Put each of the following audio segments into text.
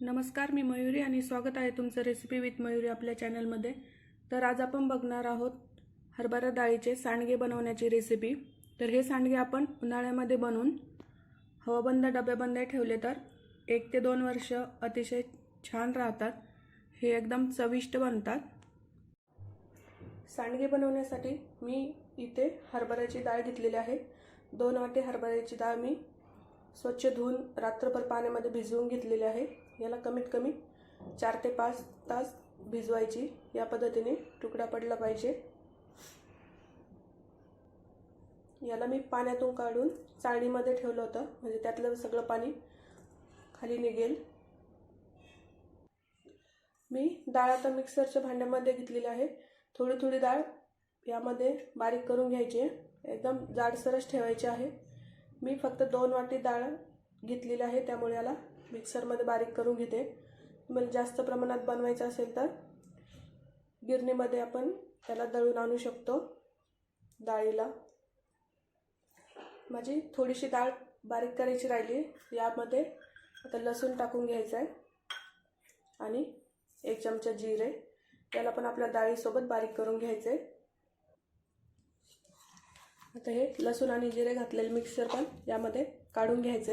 नमस्कार मी मयुरी आणि स्वागत आहे तुमचं रेसिपी विथ मयुरी आपल्या चॅनलमध्ये तर आज आपण बघणार आहोत हरभरा डाळीचे सांडगे बनवण्याची रेसिपी तर हे सांडगे आपण उन्हाळ्यामध्ये बनवून हवाबंद डब्याबंद ठेवले तर एक ते दोन वर्ष अतिशय छान राहतात. हे एकदम चविष्ट बनतात. सांडगे बनवण्यासाठी मी इथे हरभऱ्याची डाळ घेतलेली आहे. दोन वाटी हरभऱ्याची डाळ मी स्वच्छ धुवून रात्रभर पाण्यामध्ये भिजवून घेतलेले आहे. याला कमीत कमी चार ते पाच तास भिजवायची. या पद्धतीने तुकडा पडला पाहिजे. याला मी पाण्यातून काढून चाळणीमध्ये ठेवलं होतं. म्हणजे त्यातलं सगळं पाणी खाली निघेल. मी डाळ आता मिक्सरच्या भांड्यामध्ये घेतलेली आहे. थोडी थोडी डाळ यामध्ये बारीक करून घ्यायची आहे. एकदम जाडसरच ठेवायची आहे. मी फक्त दोन वाटी डाळ घेतलेली आहे त्यामुळे याला मिक्सरमध्ये बारीक करून घेते. तुम्हाला जास्त प्रमाणात बनवायचं असेल तर गिरणीमध्ये आपण त्याला दळून आणू शकतो. डाळीला. माझी थोडीशी डाळ बारीक करायची राहिली यामध्ये आता लसूण टाकून घ्यायचं आहे. आणि एक चमचा जिरे. त्याला पण आपल्या डाळीसोबत बारीक करून घ्यायचं. आहे आता हे लसूण आणि जिरे घातलेले मिक्सर पण यामध्ये काढून घ्यायचे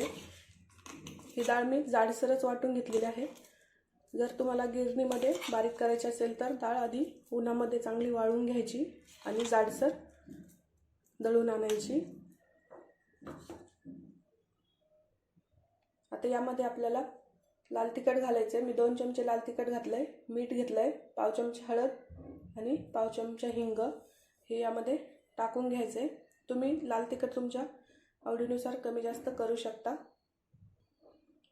ही डाळ मी जाडसरच वाटून घेतलेली आहे. जर तुम्हाला गिरणीमध्ये बारीक करायची असेल तर डाळ आधी उन्हामध्ये चांगली वाळून घ्यायची आणि जाडसर दळून आणायची. आता यामध्ये आपल्याला लाल तिखट घालायचं आहे मी दोन चमचे लाल तिखट घातलं आहे मीठ घेतलं आहे पाव चमचे हळद आणि पाव चमचा हिंग हे यामध्ये टाकून घ्यायचं आहे तुम्ही लाल तिखट तुमच्या आवडीनुसार कमी जास्त करू शकता.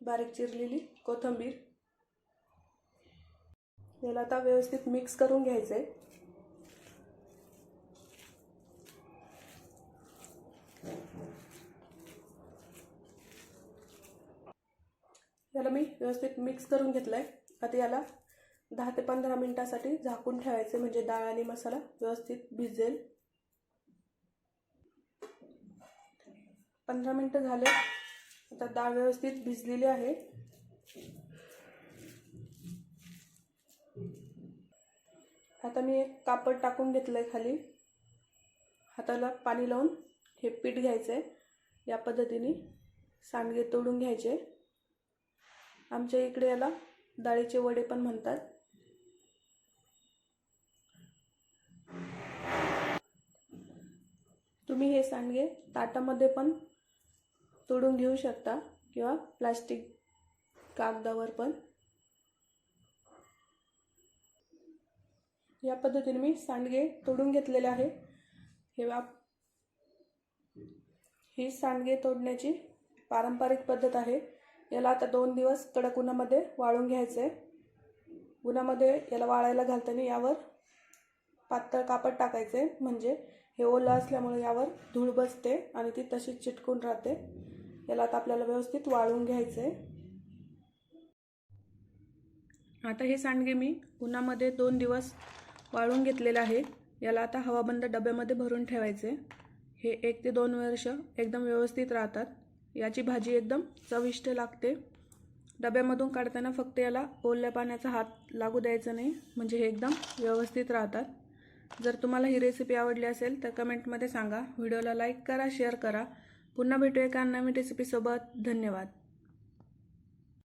बारीक चिरलेली कोथिंबीर. याला आता व्यवस्थित मिक्स करून घ्यायचं. आहे याला मी व्यवस्थित मिक्स करून घेतलं आहे आता याला दहा ते पंधरा मिनटासाठी झाकून ठेवायचे म्हणजे डाळ आणि मसाला व्यवस्थित भिजेल. पंधरा मिनटं झाले. आता डाळ व्यवस्थित भिजलेली आहे. आता मी एक कापड टाकून घेतलं आहे खाली. हाताला पाणी लावून हे पीठ घ्यायचं आहे या पद्धतीने सांडगे तोडून घ्यायचे. आमच्या इकडे याला डाळीचे वडे पण म्हणतात. तुम्ही हे सांडगे ताटामध्ये पण तोडून घेऊ शकता किंवा प्लास्टिक कागदावर पण. या पद्धतीने मी सांडगे तोडून घेतलेले आहे. हे वाप ही सांडगे तोडण्याची पारंपरिक पद्धत आहे. याला आता दोन दिवस कडक उन्हामध्ये वाळून घ्यायचं आहे उन्हामध्ये याला वाळायला घालताना यावर पातळ कापड टाकायचं आहे म्हणजे हे ओलं असल्यामुळे यावर धूळ बसते आणि ती तशीच चिटकून राहते. याला आता आपल्याला व्यवस्थित वाळून घ्यायचं आहे आता हे सांडगे मी उन्हामध्ये दोन दिवस वाळून घेतलेलं आहे याला आता हवाबंद डब्यामध्ये भरून ठेवायचे हे एक ते दोन वर्ष एकदम व्यवस्थित राहतात. याची भाजी एकदम चविष्ट लागते. डब्यामधून काढताना फक्त याला ओल्या पाण्याचा हात लागू द्यायचा नाही म्हणजे हे एकदम व्यवस्थित राहतात. जर तुम्हाला ही रेसिपी आवडली असेल तर कमेंटमध्ये सांगा. व्हिडिओला लाईक करा शेअर करा. पुन्हा भेटूया एका नवीन रेसिपीसोबत धन्यवाद.